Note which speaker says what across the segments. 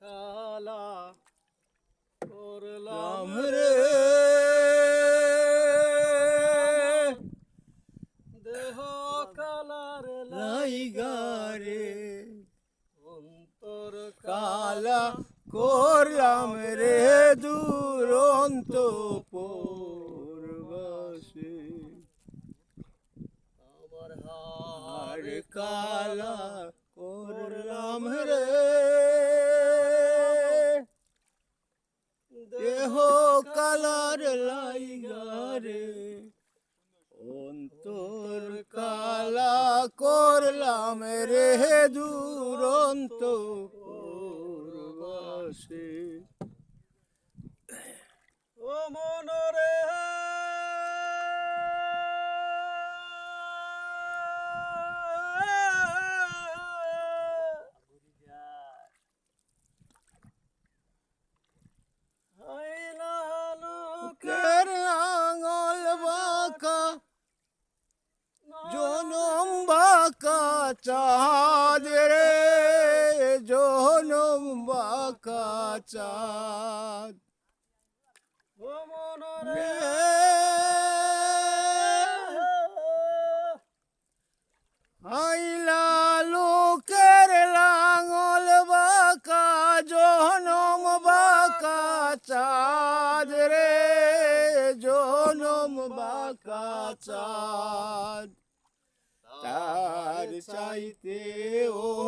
Speaker 1: খালা করলাম রে। দেহ কালার
Speaker 2: লাইগারে
Speaker 1: অন্তর
Speaker 2: কালা করলাম রে দুরন্ত পূর্বাসে।
Speaker 1: আমার হার
Speaker 2: কালা করলাম রে দুরন্ত
Speaker 1: ও মনরে
Speaker 2: বাঁকা রে জনম বাঁকা চাঁদ। আইলা লোকের লাঙল বাঁকা জনম বাঁকা চাঁদ রে জনম বাঁকা চাঁদ। তার চাইতে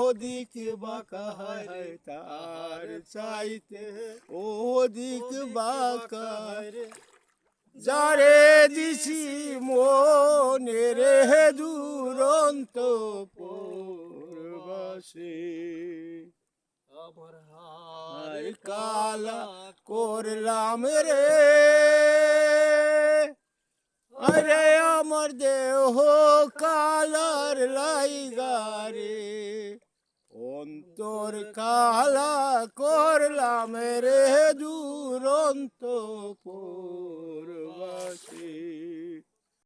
Speaker 2: ওদিক বাঁকা হয় তার চাইতে ওদিক বাঁকা
Speaker 1: রে
Speaker 2: যারে দিছি মনে রে দুরন্ত পূর্বাসে।
Speaker 1: আমার হার
Speaker 2: কালা করলাম রে। আরে আমার দেহ কালার লাইগারে। অন্তর কালা করলাম রে দুরন্ত পূর্বাসে।